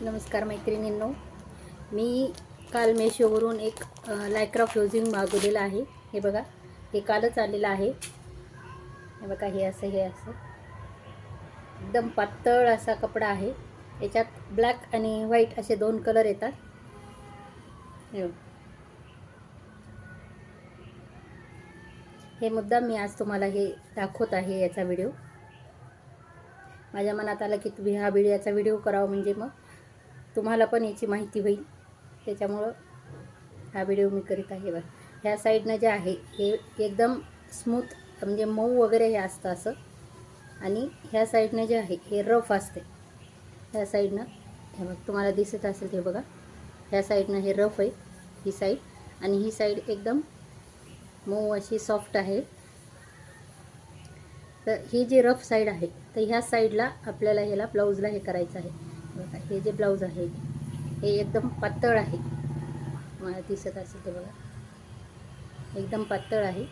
नमस्कार मैत्रिणींनो. मी काल मेशोवरून एक लायक्रा फ्लोझिंग मागवलेलं आहे. हे बघा हे कालच आलेलं आहे. हे बघा हे असं हे असं. एकदम पातळ असा कपडा आहे. याच्यात ब्लॅक आणि व्हाईट असे दोन कलर येतात. हे मुद्दा मुद्दाम मी आज तुम्हाला हे दाखवत आहे याचा व्हिडिओ. माझ्या मनात आलं की तुम्ही हा व्हिडिओ याचा व्हिडिओ करावा म्हणजे मग तुम्हाला पण याची माहिती होईल. त्याच्यामुळं हा व्हिडिओ मी करीत आहे बघा. ह्या साईडनं जे आहे हे एकदम स्मूथ म्हणजे मऊ वगैरे हे असतं असं. आणि ह्या साईडनं जे आहे हे रफ असते. ह्या साईडनं हे बघ तुम्हाला दिसत असेल ते बघा. ह्या साईडनं हे रफ आहे ही साईड. आणि ही साईड एकदम मऊ अशी सॉफ्ट आहे. तर ही जी रफ साईड आहे तर ह्या साईडला आपल्याला ह्याला ब्लाऊजला हे करायचं आहे. हे जे ब्लाऊज आहे हे एकदम पातळ आहे. मला दिसत असेल ते बघा. एकदम पातळ आहे.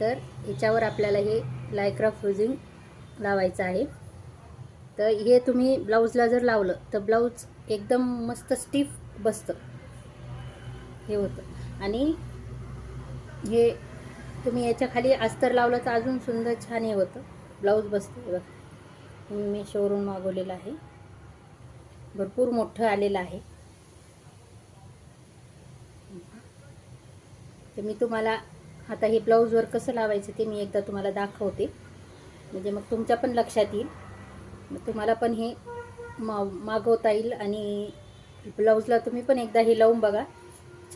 तर याच्यावर आपल्याला हे लायक्रा फ्रुझिंग लावायचं आहे. तर हे तुम्ही ब्लाऊजला जर लावलं तर ब्लाऊज एकदम मस्त स्टिफ बसतं. हे होतं. आणि हे तुम्ही याच्या खाली अस्तर लावलं तर अजून सुंदर छान हे होतं. ब्लाऊज बसतं बघा. मी शोरूम मागवलेलं आहे. भरपूर मोठं आलेलं आहे. तर मी तुम्हाला आता हे ब्लाऊजवर कसं लावायचं ते मी एकदा तुम्हाला दाखवते. म्हणजे मग तुमच्या पण लक्षात येईल. मग तुम्हाला पण हे मा मागवता येईल आणि ब्लाऊजला तुम्ही पण एकदा हे लावून बघा.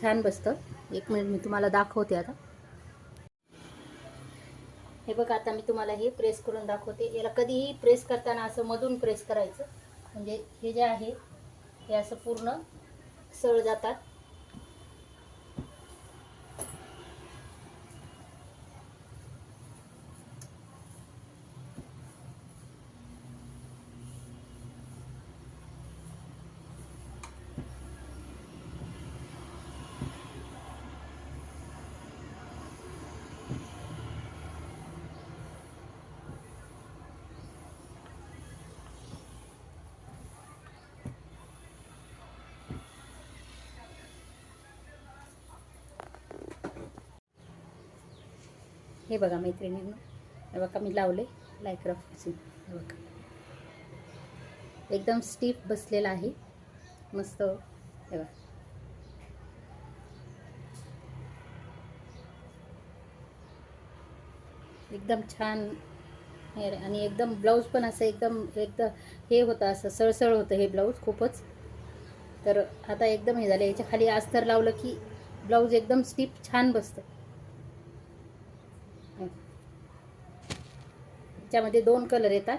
छान बसतं. एक मिनिट मी तुम्हाला दाखवते आता. हे बघा आता मी तुम्हाला हे प्रेस करून दाखवते. याला कधीही प्रेस करताना असं मधून प्रेस करायचं. म्हणजे हे जे आहे हे असं पूर्ण सळ जातात. हे बघा मैत्रिणींनो हे बघा मी लावले लायक्रा फुसिंग हे बघा. एकदम स्टीप बसलेला आहे. मस्त. हे बघा. एकदम छान हे आणि एकदम ब्लाऊज पण असं एकदम एकदम हे होतं असं सळसळ होतं हे ब्लाऊज खूपच. तर आता एकदम हे झालं. याच्या खाली अस्तर लावलं की ब्लाऊज एकदम स्टीप छान बसतं. त्याच्यामध्ये दोन कलर येतात.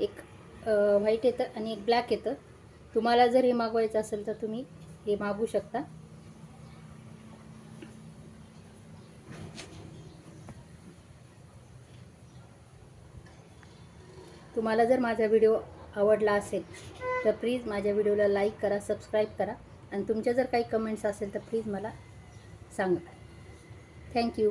एक व्हाईट येतं आणि एक ब्लॅक येतं. तुम्हाला जर हे मागवायचं असेल तर तुम्ही हे मागवू शकता. तुम्हाला जर माझा व्हिडिओ आवडला असेल तर प्लीज माझ्या व्हिडिओला लाईक करा सबस्क्राईब करा आणि तुमच्या जर काही कमेंट्स असेल तर प्लीज मला सांगा. थँक्यू